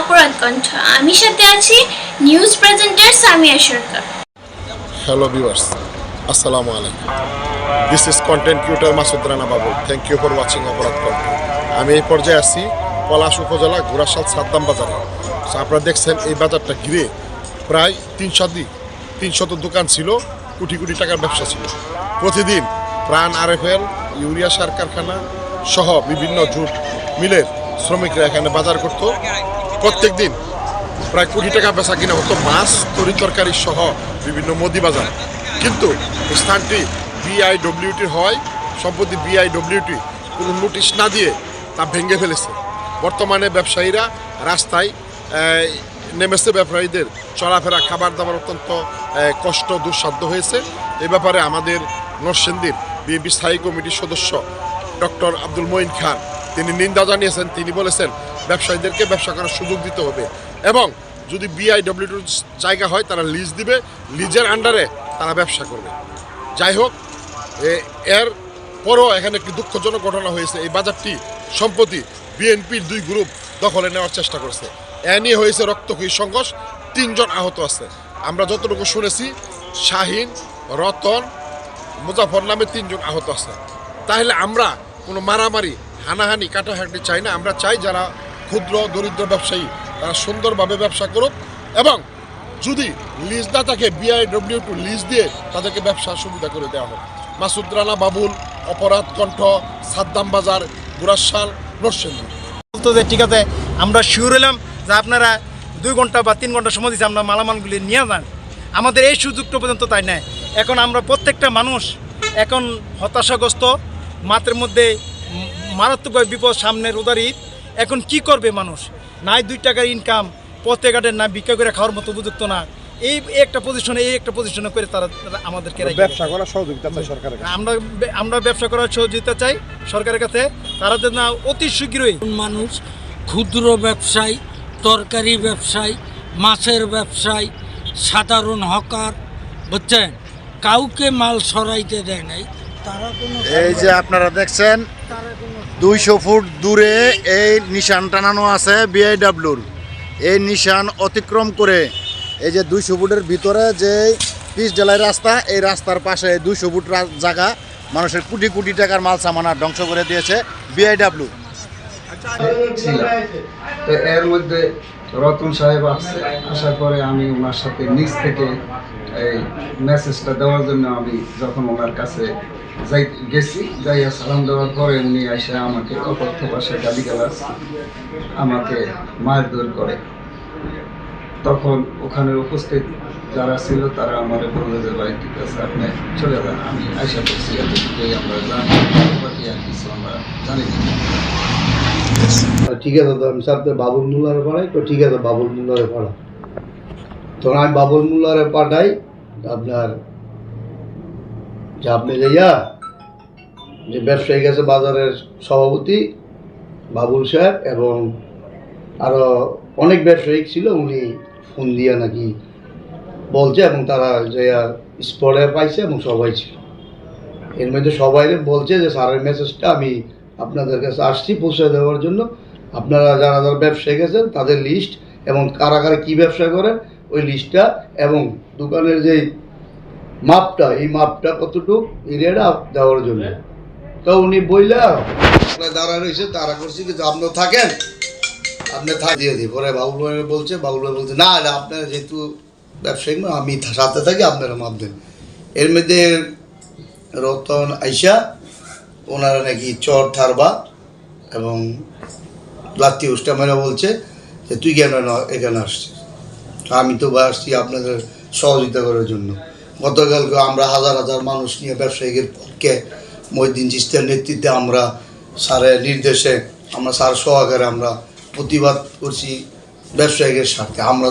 অপরাধ কণ্ঠ। আমি সাথে আছি news presenter Samia Sarkar. Hello viewers আসসালামু আলাইকুম। This is content creator Masud Rana Babu thank you for watching অপরাধ কণ্ঠ। আমি এই পর্যায়ে আছি পলাশ উপজেলা ঘোড়াশাল সাদ্দাম বাজারে। আপনারা দেখছেন এই বাজারটা ঘিরে প্রায় তিন শতাধিক তিনশত দোকান ছিল, কোটি কোটি টাকার ব্যবসা ছিল। প্রতিদিন প্রাণ আরএফএল, ইউরিয়া সার কারখানা সহ বিভিন্ন জুট মিলের শ্রমিকরা এখানে বাজার করত। প্রত্যেক দিন প্রায় কোটি টাকা বেচা কিনা হতো, মাছ, তরি তরকারি সহ বিভিন্ন মুদি বাজার। কিন্তু স্থানটি বিআইডব্লিউটি হয়, সম্প্রতি বিআইডব্লিউটি কোনো নোটিশ না দিয়ে তা ভেঙে ফেলেছে। বর্তমানে ব্যবসায়ীরা রাস্তায় নেমেছে ব্যবসায়ীদের চলাফেরা, খাবার দাবার অত্যন্ত কষ্ট, দুঃসাধ্য হয়েছে। এ ব্যাপারে আমাদের নরসিংদীর বিএনপি স্থায়ী কমিটির সদস্য ডক্টর আব্দুল মঈন খান তিনি নিন্দা জানিয়েছেন, তিনি বলেছেন ব্যবসায়ীদেরকে ব্যবসা করার সুযোগ দিতে হবে। এবং যদি বিআইডব্লিউটির জায়গা হয়, তারা লিজ দিবে লিজের আন্ডারে তারা ব্যবসা করবে। যাই হোক এর পরও এখানে একটি দুঃখজনক ঘটনা হয়েছে। এই বাজারটি সম্প্রতি বিএনপির দুই গ্রুপ দখলে নেওয়ার চেষ্টা করছে। এ নিয়ে হয়েছে রক্তক্ষয়ী সংঘর্ষ, তিনজন আহত আছে। আমরা যতটুকু শুনেছি, শাহিন, রতন, মুজাফর নামে তিনজন আহত আছে। তাহলে আমরা কোনো মারামারি হানাহানি কাটাহাটি চাই না। আমরা চাই যারা ক্ষুদ্র, দরিদ্র ব্যবসায়ী, তারা সুন্দরভাবে ব্যবসা করুক এবং যদি লিজ না থাকে বিআইডব্লিউ টু লিজ দিয়ে তাদেরকে ব্যবসার সুবিধা করে দেওয়া হোক। মাসুদ রানা, বাবুল, অপরাধ কণ্ঠ, সাদ্দাম বাজার গুরাশাল নরসিংদী। বলতো যে, ঠিক আছে, আমরা শিওর হলাম যে আপনারা দুই ঘণ্টা বা তিন ঘণ্টা সময় দিচ্ছে আমরা মালামালগুলি নিয়ে যান। আমাদের এই সুযোগটা পর্যন্ত তাই নেয় এখন আমরা প্রত্যেকটা মানুষ এখন হতাশাগ্রস্ত, মাত্রের মধ্যে মারাত্মকভাবে বিপদ সামনে রোদার। ঈদ এখন কি করবে মানুষ? নাই দুই টাকার ইনকাম পথে ঘাটে না ভিক্ষা করে খাওয়ার মতো উপযুক্ত না। এই একটা পজিশনে এই একটা পজিশনে করে তারা আমাদেরকে ব্যবসা করার সহযোগিতা চাই সরকারের আমরা আমরা ব্যবসা করার সহযোগিতা চাই সরকারের কাছে। তারা যেন অতি শীঘ্রই মানুষ ক্ষুদ্র ব্যবসায়ী তরকারি ব্যবসায়ী মাছের ব্যবসায়ী সাধারণ হকার বুঝছেন? কাউকে মাল সরাইতে দেয় নাই। এই যে আপনারা দেখছেন, দুইশো ফুট দূরে এই নিশান টানানো আছে বিআইডাব্লিউর এই নিশান অতিক্রম করে এই যে দুইশো ফুটের ভিতরে যে পিচ ডেলাই রাস্তা, এই রাস্তার পাশে দুইশো ফুট জায়গা মানুষের কোটি কোটি টাকার মাল সামানা ধ্বংস করে দিয়েছে বিআইডাব্লিউ ছিলাম তো এর মধ্যে রতন সাহেব আসছে, আসার পরে আমি ওনার সাথে নিচ থেকে এই মেসেজটা দেওয়ার জন্য আমি যখন ওনার কাছে যাই গেছি যাইয়া সালাম দেওয়ার পরে উনি এসে আমাকে অকথ্য ভাষায় আমাকে মারধর করে। তখন ওখানে উপস্থিত যারা ছিল তারা আমার বলল যে ভাই ঠিক আছে আপনি চলে যান, আমি আশা করছি আমরা জানি আর কিছু আমরা জানি ঠিক আছে, তো আমি সাথে বাবুল মুল্লারে পাঠাই, তো ঠিক আছে, বাবুল মুল্লারে পাঠা তখন আমি বাবুল মুল্লারে পাঠাই, আপনার যে আপনি যাইয়া যে ব্যবসায়ী গেছে বাজারের সভাপতি বাবুল সাহেব এবং আরও অনেক ব্যবসায়িক ছিল, উনি ফোন দিয়া নাকি বলছে এবং তারা যাইয়া স্পটে পাইছে এবং সবাই ছিল। এর মধ্যে সবাই বলছে যে স্যারের মেসেজটা আমি আপনাদের কাছে আসছি পৌঁছে দেওয়ার জন্য। আপনারা যারা যারা ব্যবসায়ী গেছেন, তাদের লিস্ট এবং কারা কারা কী ব্যবসা করেন, ওই লিস্টটা এবং দোকানের যে মাপটা, এই মাপটা কতটুকু? এরিয়াটা দেওয়ার জন্য। তো উনি বইলা দাঁড়া রয়েছে, তারা করছি, কিন্তু আপনার থাকেন। আপনি থাক, দিয়ে দিই। পরে বাবুল বলছে, বাবুল ভাই বলছে, না না, আপনারা যেহেতু ব্যবসায়ী, আমি সাথে থাকি, আপনারা মাপ দেন। এর মধ্যে রতন আইসা, ওনারা নাকি চর থারবা এবং লাত্তি উষ্টামেরা বলছে যে, তুই কেন এখানে আসছিস? আমি তো বা আসছি আপনাদের সহযোগিতা করার জন্য। গতকালকে আমরা হাজার হাজার মানুষ নিয়ে ব্যবসায়ীদের পক্ষে মহিদিন জিস্তের নেতৃত্বে আমরা স্যারের নির্দেশে আমরা স্যার সহকারে আমরা প্রতিবাদ করছি ব্যবসায়ীদের স্বার্থে। আমরা